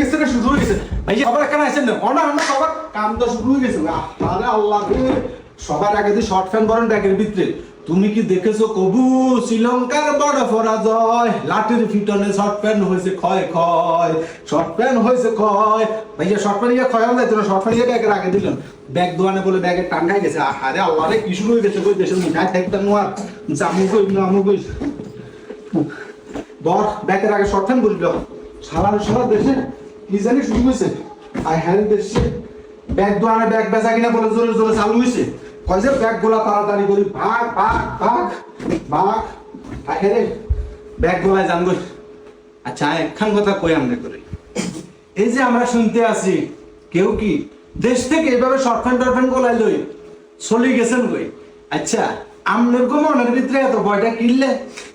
গেছে শুরু হয়ে গেছে? সবার এখানে আছেন না? অনা আমরা সবার কাম তো শুরু হয়ে গেছে। আরে আল্লাহ সবার আগে শর্ট ফ্যান করেন ব্যাগের ভিতরে। তুমি কি দেখেছ কবু? শ্রীলঙ্কার বড় পরাজয়। লাঠির ফিটনে শর্ট প্যান্ট হয়েছে, ক্ষয় ক্ষয়। শর্ট প্যান্ট হয়েছে, ক্ষয়। ভাইয়া শর্ট প্যান্ট ক্ষয় যাইতো না শর্ট প্যান্ট ব্যাগের আগে দিলেন ব্যাগ দোয়ানে বলে ব্যাগের টাঙ্গাই গেছে। আরে আল্লাহ রে, কি শুরু হয়ে গেছে কই দেশের মিঠাই থাকতে নোয়ার জামু কই, নামু কই? বর ব্যাগের আগে শর্ট ফ্যান বলল। সারা সারা দেশে কি জানি শুরু হয়েছে। আর হ্যাঁ দেশে, ব্যাগ দোয়ানে ব্যাগ বেচা কিনা বলে জোরে জোরে চালু হয়েছে। কয় যে ব্যাগগুলা তাড়াতাড়ি করি, ভাগ ভাগ ভাগ ভাগ। আহে রে, ব্যাগ গুলাই যান গই আচ্ছা একখান কথা কই আমরা করে। এই যে আমরা শুনতে আছি, কেউ কি দেশ থেকে এভাবে ফ্যান টর্ট গোলাই লই চলে গেছেন কই? আচ্ছা আমনের কো মনের ভিতরে এত ভয়টা কিনলে?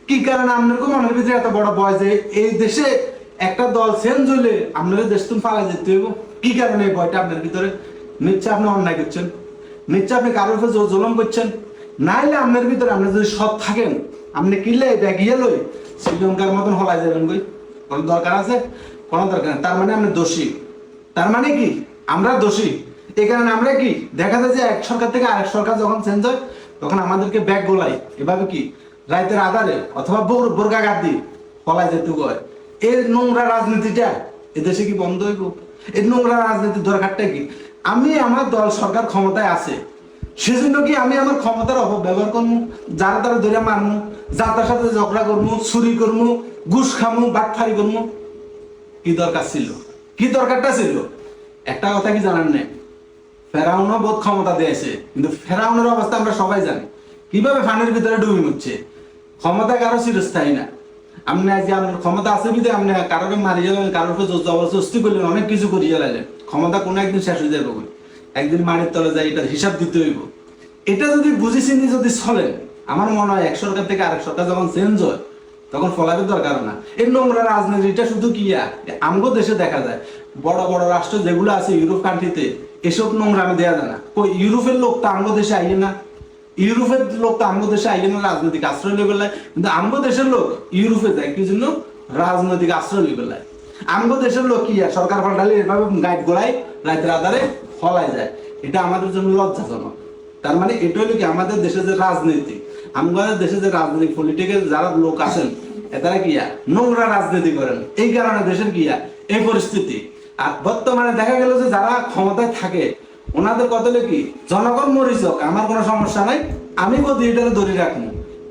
কি কারণে আমনের কো মনের ভিতরে এত বড় ভয় যে এই দেশে একটা দল চেঞ্জ হইলে আপনাদের দেশ তুমি পালা যেতে হইব। কি কারণে এই ভয়টা আপনার ভিতরে? নিশ্চয় আপনি অন্যায় করছেন। নিশ্চয় আপনি কারোর জোর জুলুম করছেন। নাইলে আপনার ভিতরে আপনি যদি সৎ থাকেন, আপনি কিনলে ব্যাগিয়ে লই শ্রীলঙ্কার মতন হলাই যাবেন কই? কোনো দরকার আছে? কোনো দরকার তার মানে আপনি দোষী। তার মানে কি? আমরা দোষী। এই কারণে আমরা কি? দেখা যায় যে এক সরকার থেকে আরেক সরকার যখন চেঞ্জ হয়, তখন আমাদেরকে ব্যাগ গোলাই এভাবে কি? রাইতের আধারে অথবা বোর বোরগা গাদ পলাই যেতে হয়। এই নোংরা রাজনীতিটা এদেশে কি বন্ধ হইব? এই নোংরা রাজনীতির দরকারটা কি? আমি আমার দল সরকার ক্ষমতায় আছে। সেজন্য কি আমি আমার ক্ষমতার অপব্যবহার করব যারা তারা ধরে মারমু? যার তার সাথে ঝগড়া করব চুরি করব ঘুষ খামু? বাটফারি করব কি দরকার ছিল? কি দরকারটা ছিল? একটা কথা কি জানার নেই? ফেরাউনও বোধ ক্ষমতা দিয়েছে, কিন্তু ফেরাউনের অবস্থা আমরা সবাই জানি। কীভাবে ফানের ভিতরে ডুবি মুচ্ছে ক্ষমতা কারও চিরস্থায়ী না। আপনি আজকে আপনার ক্ষমতা আছে বিধে আপনি কারোর মারি গেলেন কারোর জবরদস্তি করলেন, অনেক কিছু করিয়ে গেলেন। ক্ষমতা কোনো একদিন শেষ হয়ে যাবে একদিন মাটির তলে যাই এটার হিসাব দিতে হইব। এটা যদি বুঝি চিনি যদি চলেন আমার মনে হয় এক সরকার থেকে আরেক সরকার যখন চেঞ্জ হয়, তখন ফলাবের দরকার না। এই নোংরা রাজনীতিটা শুধু কি আমগো দেশে দেখা যায়, বড় বড় রাষ্ট্র যেগুলো আছে ইউরোপ কান্ট্রিতে এসব নোংরা আমি দেওয়া যায় না। ইউরোপের লোক তো আমগো দেশে আইয়ে না। ইউরোপের লোক তো আমগো দেশে আইয়ে না রাজনৈতিক আশ্রয় লিয়ে বেলায় কিন্তু আমগো দেশের লোক ইউরোপে যায়, কি জন্য? রাজনৈতিক আশ্রয় লিয়ে বেলায় আমগো দেশের লোক কি সরকার পাল্টালে এভাবে গাইড গোড়ায় রাতের আধারে ফলায় যায়। এটা আমাদের জন্য লজ্জাজনক। তার মানে এটা হলো কি? আমাদের দেশে যে রাজনীতি আমাদের দেশে যে রাজনৈতিক পলিটিক্যাল যারা লোক আছেন এতারা কিয়া নোংরা রাজনীতি করেন। এই কারণে দেশের কিয়া এই পরিস্থিতি। আর বর্তমানে দেখা গেল যে যারা ক্ষমতায় থাকে ওনাদের কথা হলো কি জনগণ মরিচ হোক, আমার কোনো সমস্যা নাই আমি বোধ এটারে ধরে রাখব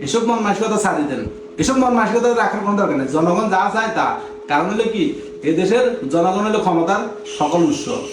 এসব মন মানসিকতা ছাড়ি দেন। এসব মন মানসিকতা রাখার কোনো দরকার নেই। জনগণ যা চায় তা। কারণ হলো কি এদেশের দেশের জনগণ হলো ক্ষমতার সকল উৎস।